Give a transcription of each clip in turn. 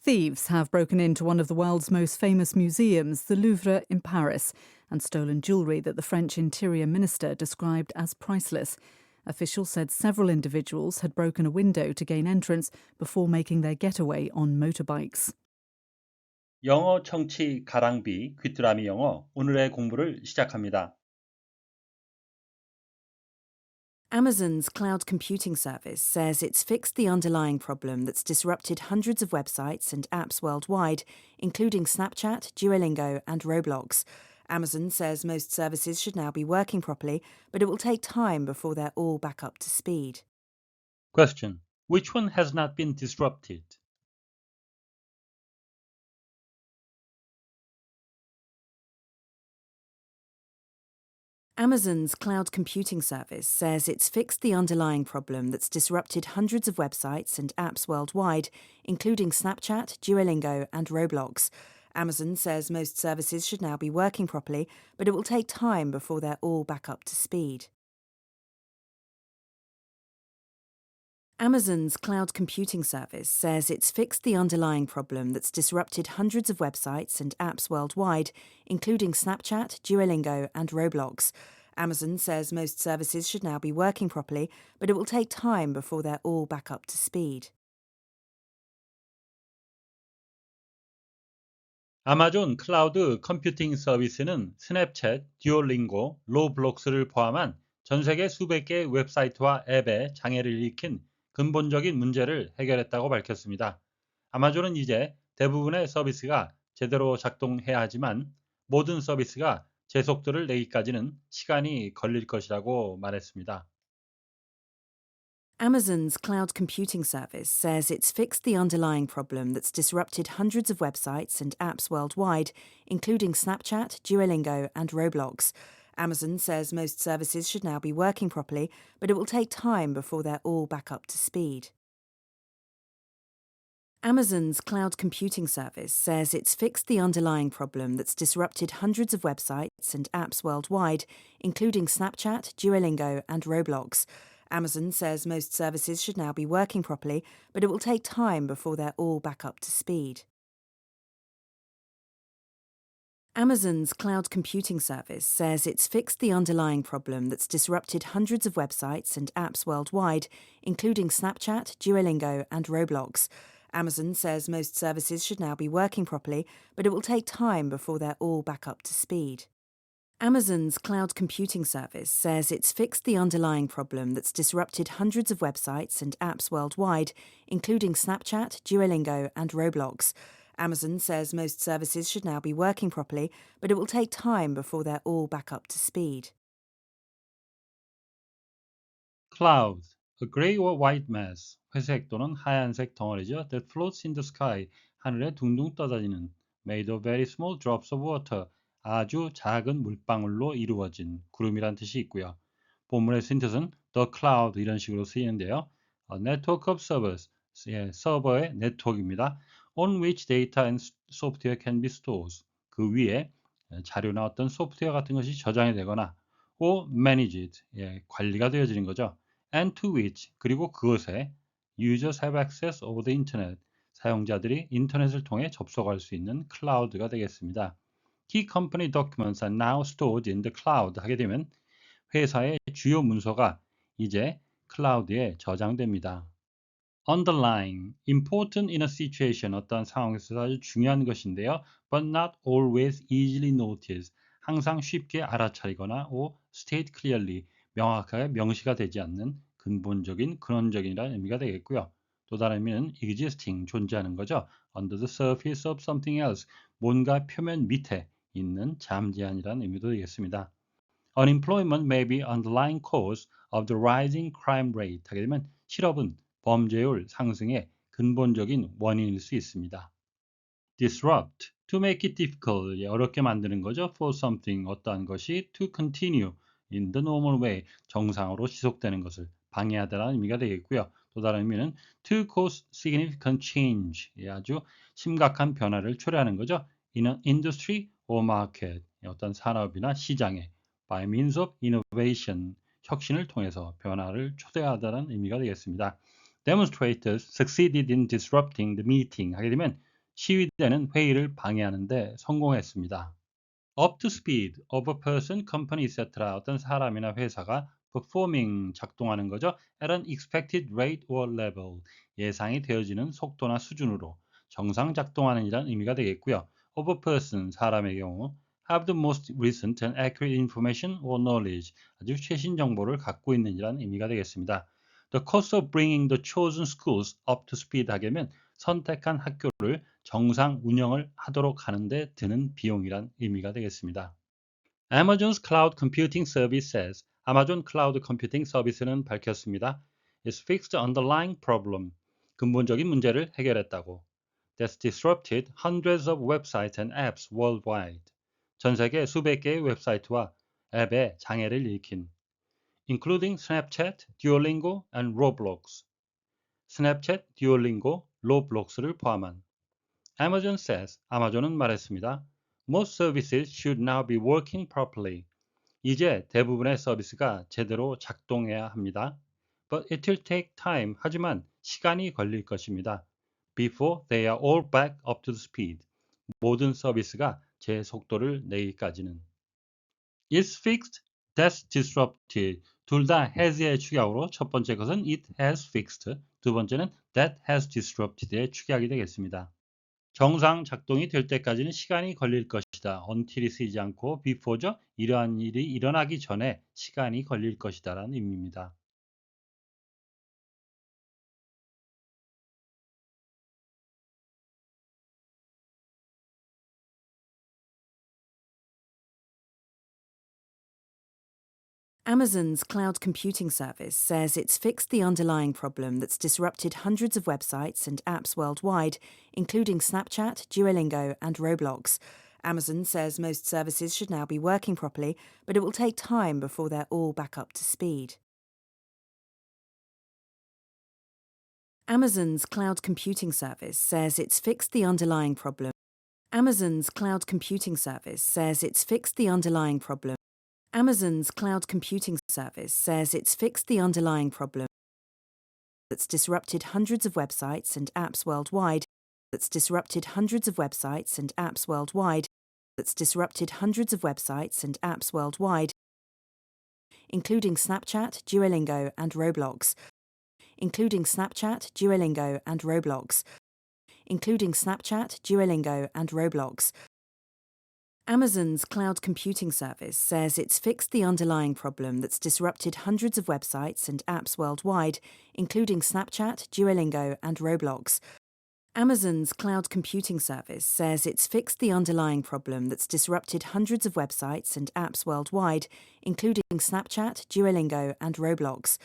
Thieves have broken into one of the world's most famous museums, the Louvre in Paris, and stolen jewellery that the French Interior Minister described as priceless. Officials said several individuals had broken a window to gain entrance before making their getaway on motorbikes. 영어 청취 가랑비 귀뚜라미 영어 오늘의 공부를 시작합니다. Amazon's cloud computing service says it's fixed the underlying problem that's disrupted hundreds of websites and apps worldwide, including Snapchat, Duolingo, and Roblox. Amazon says most services should now be working properly, but it will take time before they're all back up to speed. Question. Which one has not been disrupted? Amazon's cloud computing service says it's fixed the underlying problem that's disrupted hundreds of websites and apps worldwide, including Snapchat, Duolingo, and Roblox. Amazon says most services should now be working properly, but it will take time before they're all back up to speed. Amazon's cloud computing service says it's fixed the underlying problem that's disrupted hundreds of websites and apps worldwide, including Snapchat, Duolingo, and Roblox. Amazon says most services should now be working properly, but it will take time before they're all back up to speed. 아마존 클라우드 컴퓨팅 서비스는 스냅챗, 듀오링고, 로블록스를 포함한 전 세계 수백 개의 웹사이트와 앱에 장애를 일으킨 근본적인 문제를 해결했다고 밝혔습니다. 아마존은 이제 대부분의 서비스가 제대로 작동해야 하지만 모든 서비스가 제 속도를 내기까지는 시간이 걸릴 것이라고 말했습니다. Amazon's cloud computing service says it's fixed the underlying problem that's disrupted hundreds of websites and apps worldwide, including Snapchat, Duolingo, and Roblox. Amazon says most services should now be working properly, but it will take time before they're all back up to speed. Amazon's cloud computing service says it's fixed the underlying problem that's disrupted hundreds of websites and apps worldwide, including Snapchat, Duolingo, and Roblox. Amazon says most services should now be working properly, but it will take time before they're all back up to speed. Amazon's cloud computing service says it's fixed the underlying problem that's disrupted hundreds of websites and apps worldwide, including Snapchat, Duolingo, and Roblox. Amazon says most services should now be working properly, but it will take time before they're all back up to speed. Amazon's cloud computing service says it's fixed the underlying problem that's disrupted hundreds of websites and apps worldwide, including Snapchat, Duolingo, and Roblox. Amazon says most services should now be working properly, but it will take time before they're all back up to speed. Cloud, a gray or white mass, 회색 또는 하얀색 덩어리죠. That floats in the sky, 하늘에 둥둥 떠다니는. Made of very small drops of water, 아주 작은 물방울로 이루어진 구름이란 뜻이 있고요. 본문의 신뜻은 the cloud 이런 식으로 쓰이는데요. A network of servers, 예, 서버의 네트워크입니다. On which data and software can be stored. 그 위에 자료나 어떤 소프트웨어 같은 것이 저장이 되거나 or managed, 예, 관리가 되어지는 거죠. and to which, 그리고 그것에 users have access over the internet, 사용자들이 인터넷을 통해 접속할 수 있는 클라우드가 되겠습니다. Key company documents are now stored in the cloud 하게 되면 회사의 주요 문서가 이제 클라우드에 저장됩니다. Underlying, important in a situation, 어떤 상황에서 아주 중요한 것인데요. but not always easily noticed, 항상 쉽게 알아차리거나 or state clearly, 명확하게 명시가 되지 않는 근본적인, 근원적인이라는 의미가 되겠고요. 또 다른 의미는 existing, 존재하는 거죠. under the surface of something else, 뭔가 표면 밑에 있는 잠재한이라는 의미도 되겠습니다. Unemployment may be underlying cause of the rising crime rate. 하게 되면 실업은 범죄율 상승의 근본적인 원인일 수 있습니다. disrupt, to make it difficult, 어렵게 만드는 거죠. for something, 어떠한 것이 to continue in the normal way, 정상으로 지속되는 것을 방해하다라는 의미가 되겠고요. 또 다른 의미는 to cause significant change, 아주 심각한 변화를 초래하는 거죠. in an industry or market, 어떤 산업이나 시장에 by means of innovation, 혁신을 통해서 변화를 초래하다는 의미가 되겠습니다. Demonstrators succeeded in disrupting the meeting 하게 되면 시위대는 회의를 방해하는데 성공했습니다. up to speed of a person, company, etc. 어떤 사람이나 회사가 performing 작동하는 거죠. at an expected rate or level 예상이 되어지는 속도나 수준으로 정상 작동하는 이란 의미가 되겠고요. of a person 사람의 경우 have the most recent and accurate information or knowledge 아주 최신 정보를 갖고 있는 이란 의미가 되겠습니다. The cost of bringing the chosen schools up to speed 하려면 선택한 학교를 정상 운영을 하도록 하는데 드는 비용이란 의미가 되겠습니다. Amazon's Cloud Computing Service says 아마존 클라우드 컴퓨팅 서비스는 밝혔습니다. It's fixed underlying problem. 근본적인 문제를 해결했다고. That's disrupted hundreds of websites and apps worldwide. 전 세계 수백 개의 웹사이트와 앱에 장애를 일으킨 including Snapchat, Duolingo and Roblox. 스냅챗, 듀오링고, 로블록스를 포함한 Amazon says, 아마존은 말했습니다. Most services should now be working properly. 이제 대부분의 서비스가 제대로 작동해야 합니다. But it will take time. 하지만 시간이 걸릴 것입니다. Before they are all back up to speed. 모든 서비스가 제 속도를 내기까지는. It's fixed, that's disrupted. 둘 다 has의 축약으로 첫 번째 것은 it has fixed, 두 번째는 that has disrupted의 축약이 되겠습니다. 정상 작동이 될 때까지는 시간이 걸릴 것이다. until이 쓰이지 않고 before죠. 이러한 일이 일어나기 전에 시간이 걸릴 것이다 라는 의미입니다. Amazon's cloud computing service says it's fixed the underlying problem that's disrupted hundreds of websites and apps worldwide, including Snapchat, Duolingo, and Roblox. Amazon says most services should now be working properly, but it will take time before they're all back up to speed. Amazon's cloud computing service says it's fixed the underlying problem. Amazon's cloud computing service says it's fixed the underlying problem. Amazon's cloud computing service says it's fixed the underlying problem that's disrupted hundreds of websites and apps worldwide, that's disrupted hundreds of websites and apps worldwide, that's disrupted hundreds of websites and apps worldwide, including Snapchat, Duolingo, and Roblox, including Snapchat, Duolingo, and Roblox, including Snapchat, Duolingo, and Roblox. Amazon's cloud computing service says it's fixed the underlying problem that's disrupted hundreds of websites and apps worldwide, including Snapchat, Duolingo, and Roblox. Amazon's cloud computing service says it's fixed the underlying problem that's disrupted hundreds of websites and apps worldwide, including Snapchat, Duolingo, and Roblox.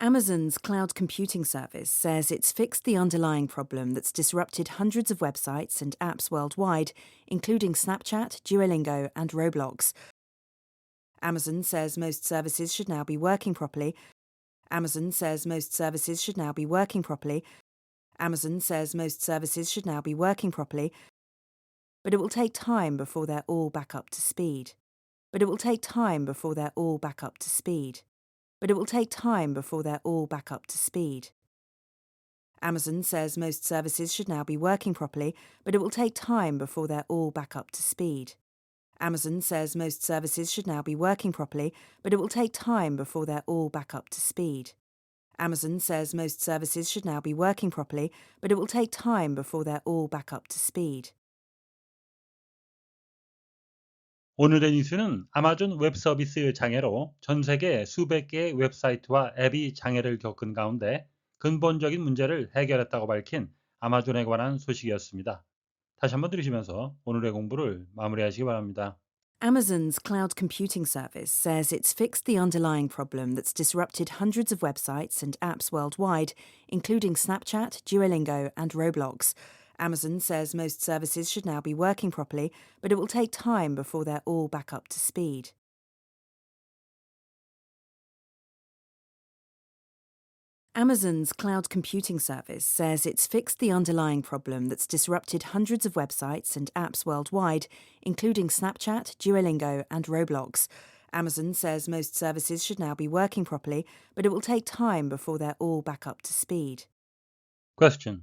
Amazon's cloud computing service says it's fixed the underlying problem that's disrupted hundreds of websites and apps worldwide, including Snapchat, Duolingo, and Roblox. Amazon says most services should now be working properly. Amazon says most services should now be working properly. Amazon says most services should now be working properly. But it will take time before they're all back up to speed. But it will take time before they're all back up to speed but it will take time before they're all back up to speed. Amazon says most services should now be working properly, but it will take time before they're all back up to speed. Amazon says most services should now be working properly, but it will take time before they're all back up to speed. Amazon says most services should now be working properly, but it will take time before they're all back up to speed. 오늘의 뉴스는 아마존 웹 서비스 장애로 전 세계 수백 개의 웹사이트와 앱이 장애를 겪은 가운데 근본적인 문제를 해결했다고 밝힌 아마존에 관한 소식이었습니다. 다시 한번 들으시면서 오늘의 공부를 마무리하시기 바랍니다. Amazon's cloud computing service says it's fixed the underlying problem that's disrupted hundreds of websites and apps worldwide, including Snapchat, Duolingo, and Roblox. Amazon says most services should now be working properly, but it will take time before they're all back up to speed. Amazon's cloud computing service says it's fixed the underlying problem that's disrupted hundreds of websites and apps worldwide, including Snapchat, Duolingo, and Roblox. Amazon says most services should now be working properly, but it will take time before they're all back up to speed. Question.